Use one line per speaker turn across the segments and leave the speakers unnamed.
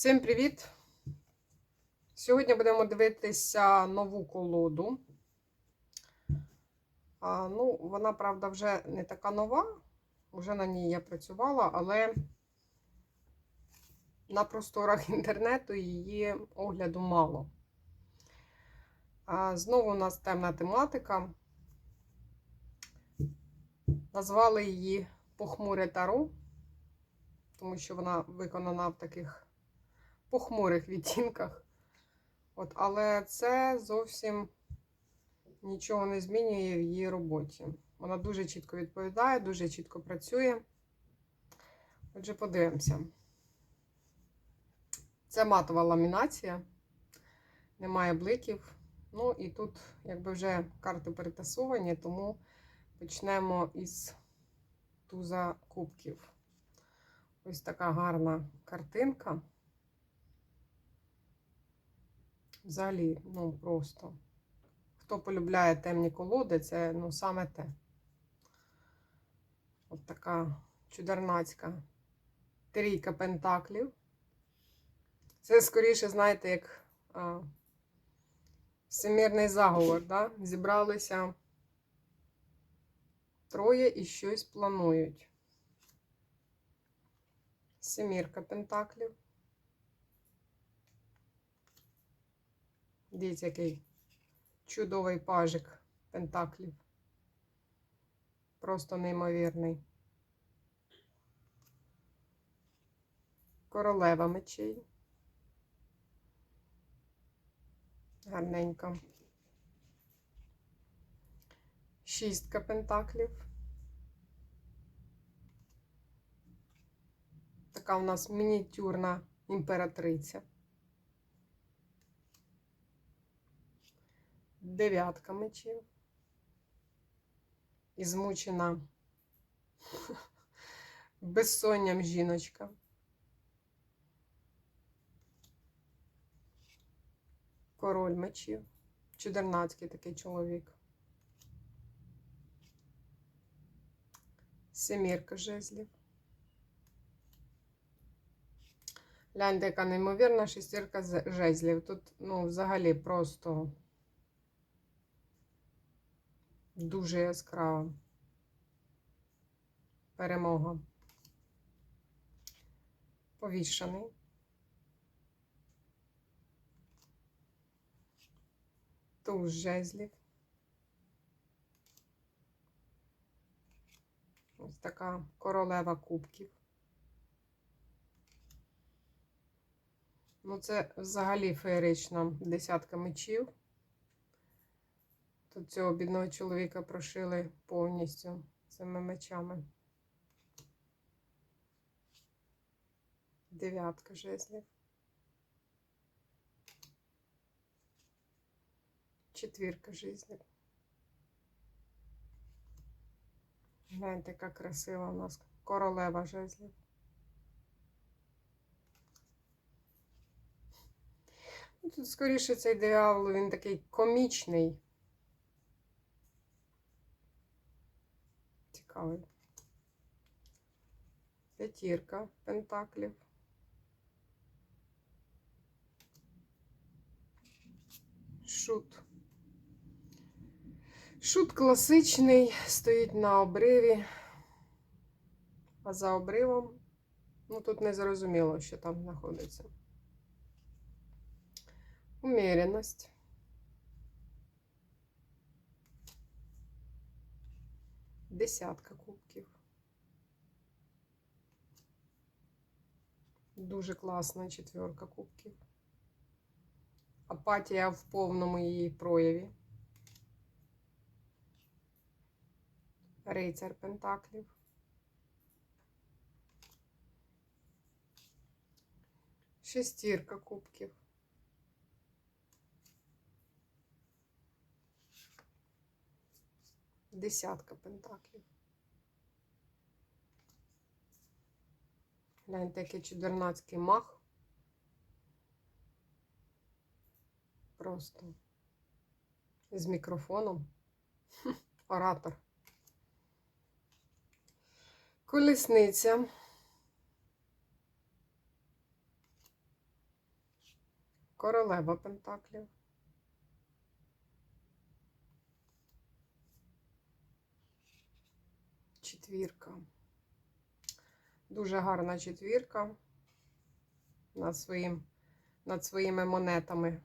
Всім привіт! Сьогодні будемо дивитися нову колоду. А, ну, вона, правда, вже не така нова, вже на ній я працювала, але на просторах інтернету її огляду мало. А, знову у нас темна тематика. Назвали її Похмуре Таро, тому що вона виконана в таких похмурих відтінках. От, Але це зовсім нічого не змінює в її роботі. Вона дуже чітко відповідає, дуже чітко працює. Отже, подивимося. Це матова ламінація, немає бликів. Ну і тут, якби вже карти перетасовані, тому почнемо із туза кубків. Ось така гарна картинка. Взагалі, ну просто. Хто полюбляє темні колоди, це ну саме те. От така чудернацька трійка пентаклів. Це скоріше, знаєте, як а, всемірний заговор, да? Зібралися троє і щось планують. Семірка пентаклів. Дивіться, який чудовий пажик пентаклів. Просто неймовірний. Королева мечей. Гарненько. Шістка пентаклів. Така у нас мініатюрна імператриця. Дев'ятка мечів. І змучена безсонням жіночка. Король мечів. Чудернацький такий чоловік. Семірка жезлів. Гляньте, яка неймовірна шестірка жезлів. Тут, ну, взагалі просто дуже яскрава перемога. Повішаний. Туз жезлів. Ось така королева кубків. Ну, це взагалі феєрична десятка мечів. Тут цього бідного чоловіка прошили повністю цими мечами. Дев'ятка жезлів. Четвірка жезлів. Гляньте, яка красива у нас королева жезлів. Ну, Тут, скоріше, цей диявол, він такий комічний. Цікавий. П'ятірка пентаклів. Шут. Шут класичний, стоїть на обриві, а за обривом, ну тут не зрозуміло, що там знаходиться. Умеренность. Десятка кубків. Дуже класна четверка кубків. Апатія в повному її прояві. Рицар Пентаклів. Шестірка кубків. Десятка пентаклів. Гляньте, який чудернацький мах. Просто з мікрофоном. Оратор. Колісниця. Королева Пентаклів. Четвірка. Дуже гарна четвірка над, своїм, над своїми монетами.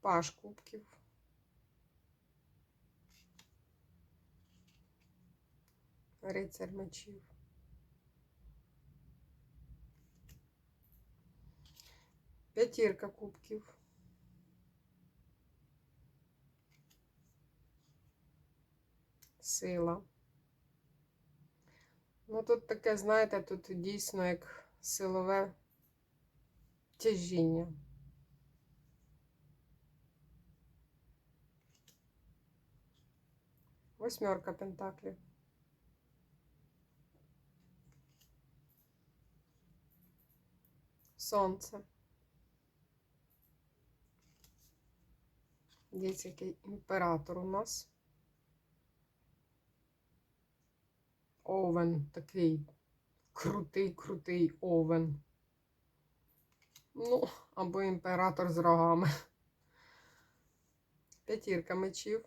Паш кубків. Рицар мечів. П'ятірка кубків. Сила. Ну, тут таке, знаєте, тут дійсно як силове тяжіння. Восьмерка пентаклів. Сонце. Дивіться, який імператор у нас. Овен такий крутий, крутий овен. Ну, або імператор з рогами. П'ятірка мечів.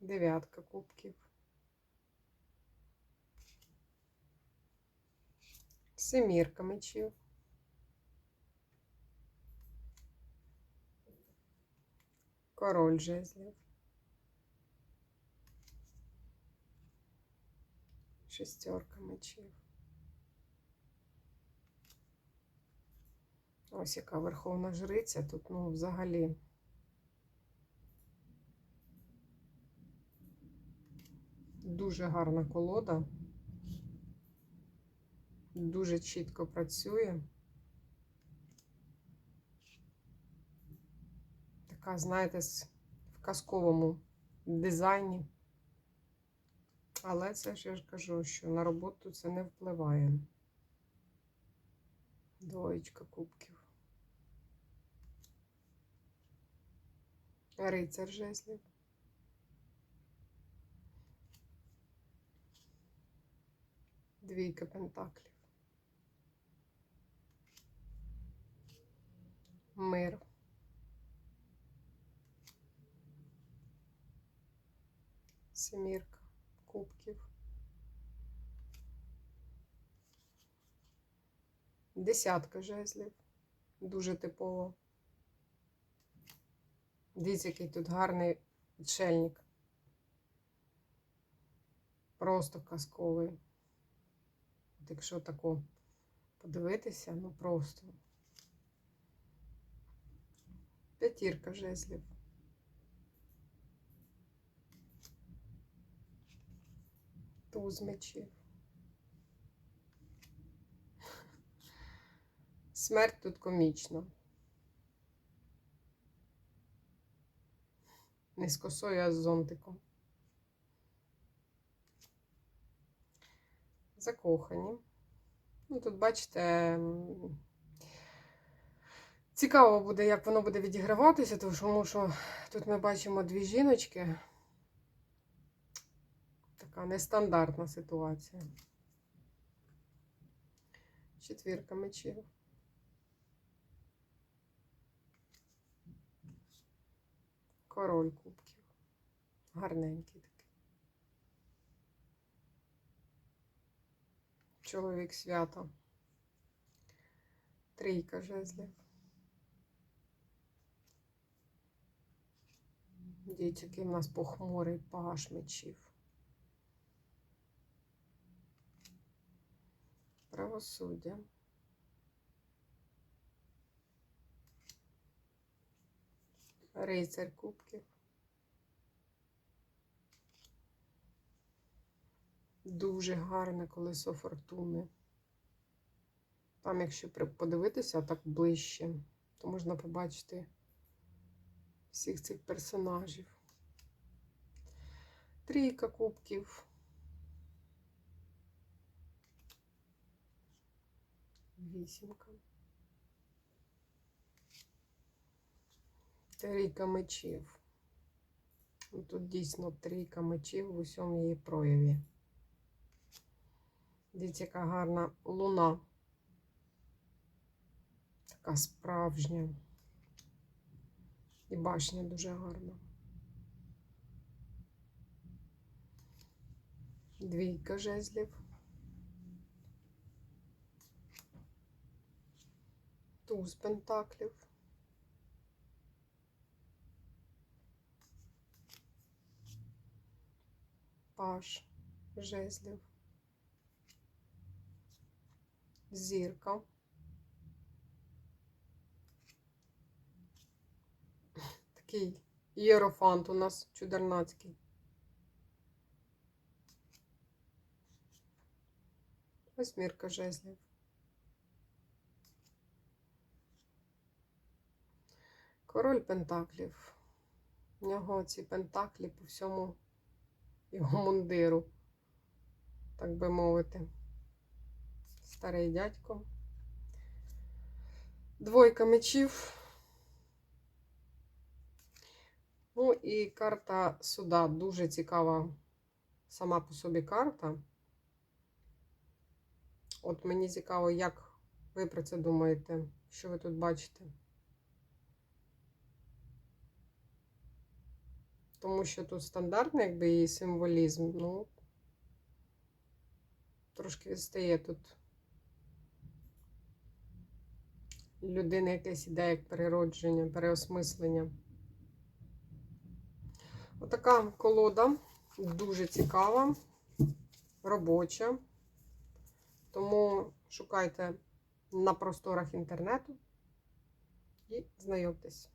Дев'ятка кубків. Семірка мечів. Король жезлів. Шестерка мечів. Ось яка верховна жриця тут, ну, взагалі. Дуже гарна колода. Дуже чітко працює. Така, знаєте, в казковому дизайні. Але це ж я ж кажу, що на роботу це не впливає. Двоєчка кубків. Рицар жезлів. Двійка пентаклів. Мир. Семірка кубків. Десятка жезлів. Дуже типово. Дивіться, який тут гарний відшельник. Просто казковий. От Якщо тако подивитися, ну просто. П'ятірка жезлів. Туз мечів. Смерть тут комічна. Не з косою, а з зонтиком. Закохані. Ну, тут, бачите, цікаво буде, як воно буде відіграватися, тому що тут ми бачимо дві жіночки. Така нестандартна ситуація. Четвірка мечів. Король кубків. Гарненький такий. Чоловік свята. Трійка жезлів. Дивіться, який в нас похмурий паш мечів. Правосуддя. Рицар кубків. Дуже гарне колесо фортуни. Там, якщо подивитися так ближче, то можна побачити всіх цих персонажів. Трійка кубків. Вісімка. Трійка мечів. Ну, Тут дійсно трійка мечів в усьому її прояві. Дивіться, яка гарна луна. Така справжня. І башня дуже гарна. Двійка жезлів. Туз пентаклів. Паш жезлів. Зірка. Такий ієрофант у нас чудернацький. Восьмірка жезлів. Король пентаклів. У нього ці пентаклі по всьому його мундиру, так би мовити. Старий дядько. Двойка мечів. Ну і карта суда. Дуже цікава сама по собі карта. От мені цікаво, як ви про це думаєте, що ви тут бачите. Тому що тут стандартний, якби її символізм, ну, трошки стає тут людини якесь іде як переродження, переосмислення. Отака колода дуже цікава, робоча. Тому шукайте на просторах інтернету і знайомтесь.